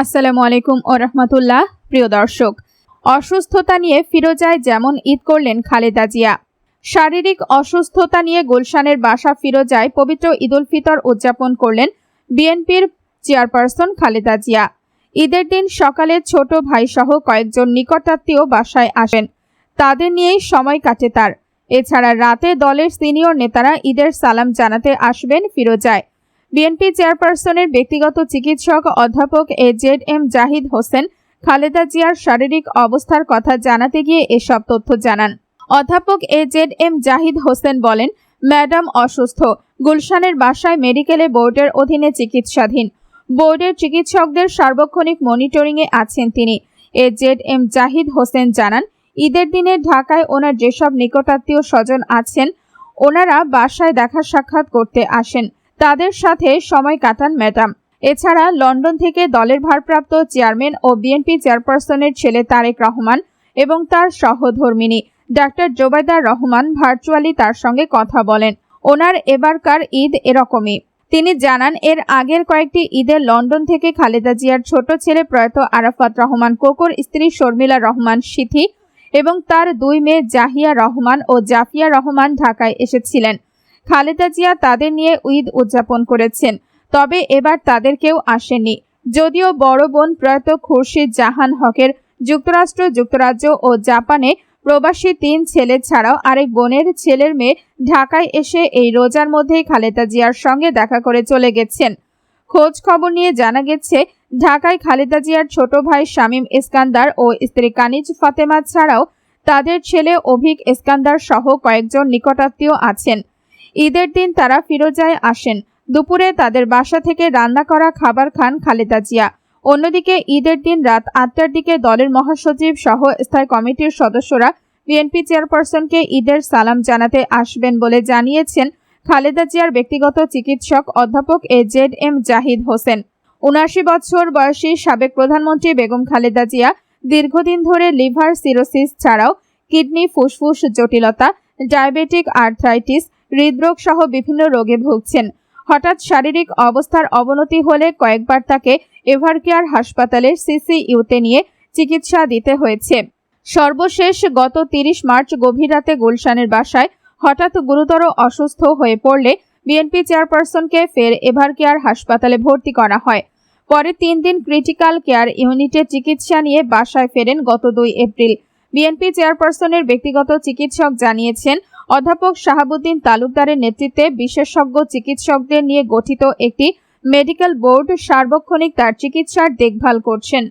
আসসালামু আলাইকুম ও রহমতুল্লাহ, প্রিয় দর্শক। অসুস্থতা নিয়ে ফিরোজায় যেমন ঈদ করলেন খালেদা জিয়া। শারীরিক অসুস্থতা নিয়ে গুলশানের বাসা ফিরোজায় পবিত্র ঈদুল ফিতর উদযাপন করলেন বিএনপির চেয়ারপারসন খালেদা জিয়া। ঈদের দিন সকালে ছোট ভাই সহ কয়েকজন নিকটাত্মীয় বাসায় আসেন। তাদের নিয়েই সময় কাটে তার। এছাড়া রাতে দলের সিনিয়র নেতারা ঈদের সালাম জানাতে আসবেন ফিরোজায়। বিএনপি চেয়ারপারসনের ব্যক্তিগত চিকিৎসক অধ্যাপক A Z M Zahid Hossain Khaleda জিয়ার শারীরিক অবস্থার কথা জানাতে গিয়ে এসব তথ্য জানান। অধ্যাপক A Z M Zahid Hossain বলেন, ম্যাডাম অসুস্থ। গুলশানের বাসায় মেডিকেলে বোর্ডের অধীনে চিকিৎসাধীন। বোর্ডের চিকিৎসকদের সার্বক্ষণিক মনিটরিংয়ে আছেন তিনি। A Z M Zahid Hossain জানান, ঈদের দিনে ঢাকায় ওনার যেসব নিকটাত্মীয় স্বজন আছেন, ওনারা বাসায় দেখা সাক্ষাৎ করতে আসেন। তাদের সাথে সময় কাটান ম্যাডাম। এছাড়া লন্ডন থেকে দলের ভারপ্রাপ্ত চেয়ারম্যান ও বিএনপি চেয়ারপারসনের ছেলে তারেক রহমান এবং তার সহধর্মিনী ডাক্তার জোবাইদা রহমান ভার্চুয়ালি তার সঙ্গে কথা বলেন। ওনার এবারকার ঈদ এরকমই। তিনি জানান, এর আগের কয়েকটি ঈদে লন্ডন থেকে খালেদা জিয়ার ছোট ছেলে প্রয়াত আরাফাত রহমান, কোকর স্ত্রী শর্মিলা রহমান সিথি এবং তার দুই মেয়ে জাহিয়া রহমান ও জাফিয়া রহমান ঢাকায় এসেছিলেন। খালেদা জিয়া তাদের নিয়ে ঈদ উদযাপন করেছেন। তবে এবার তাদের কেউ আসেনি। যদিও বড় বোন প্রয়াত খুরশিদ জাহান হকের যুক্তরাষ্ট্র, যুক্তরাজ্য ও জাপানে প্রবাসী তিন ছেলে ছাড়াও আরেক বোনের ছেলের মেয়ে ঢাকায় এসে এই রোজার মধ্যেই খালেদা জিয়ার সঙ্গে দেখা করে চলে গেছেন। খোঁজ খবর নিয়ে জানা গেছে, ঢাকায় খালেদা জিয়ার ছোট ভাই শামীম ইস্কান্দার ও স্ত্রী কানিজ ফাতেমা ছাড়াও তাদের ছেলে অভিক ইস্কান্দার সহ কয়েকজন নিকটাত্মীয় আছেন। ঈদের দিন তারা ফিরোজায় আসেন। দুপুরে তাদের বাসা থেকে রান্না করা খাবার খান খালেদা জিয়া। অন্যদিকে ঈদের দিন রাত আটটার দিকে দলের মহাসচিব সহ স্থায়ী কমিটির সদস্যরা বিএনপি চেয়ারপারসনকে ঈদের সালাম জানাতে আসবেন বলে জানিয়েছেন খালেদা জিয়ার ব্যক্তিগত চিকিৎসক অধ্যাপক A Z M Zahid Hossain. উনআশি বছর বয়সী সাবেক প্রধানমন্ত্রী বেগম খালেদা জিয়া দীর্ঘদিন ধরে লিভার সিরোসিস ছাড়াও কিডনি ফুসফুস জটিলতা, ডায়াবেটিক আর্থ্রাইটিস হৃদরোগ সহ বিভিন্ন রোগে ভুগছেন। হঠাৎ শারীরিক অবস্থার অবনতি হলে কয়েকবার তাকে এভারকেয়ার হাসপাতালের সিসিইউতে নিয়ে চিকিৎসা দিতে হয়েছে। সর্বশেষ গত তিরিশ মার্চ গভীর রাতে গুলশানের বাসায় হঠাৎ গুরুতর অসুস্থ হয়ে পড়লে বিএনপি চেয়ারপারসনকে ফের এভারকেয়ার হাসপাতালে ভর্তি করা হয়। পরে তিন দিন ক্রিটিক্যাল কেয়ার ইউনিটে চিকিৎসা নিয়ে বাসায় ফেরেন গত দুই এপ্রিল। বিএনপি চেয়ারপারসনের ব্যক্তিগত চিকিৎসক জানিয়েছেন অধ্যাপক শাহাবুদ্দিন তালুকদারের নেতৃত্বে বিশেষজ্ঞ চিকিৎসকদের নিয়ে গঠিত একটি মেডিকেল বোর্ড সার্বক্ষণিক তার চিকিৎসার দেখভাল করছেন।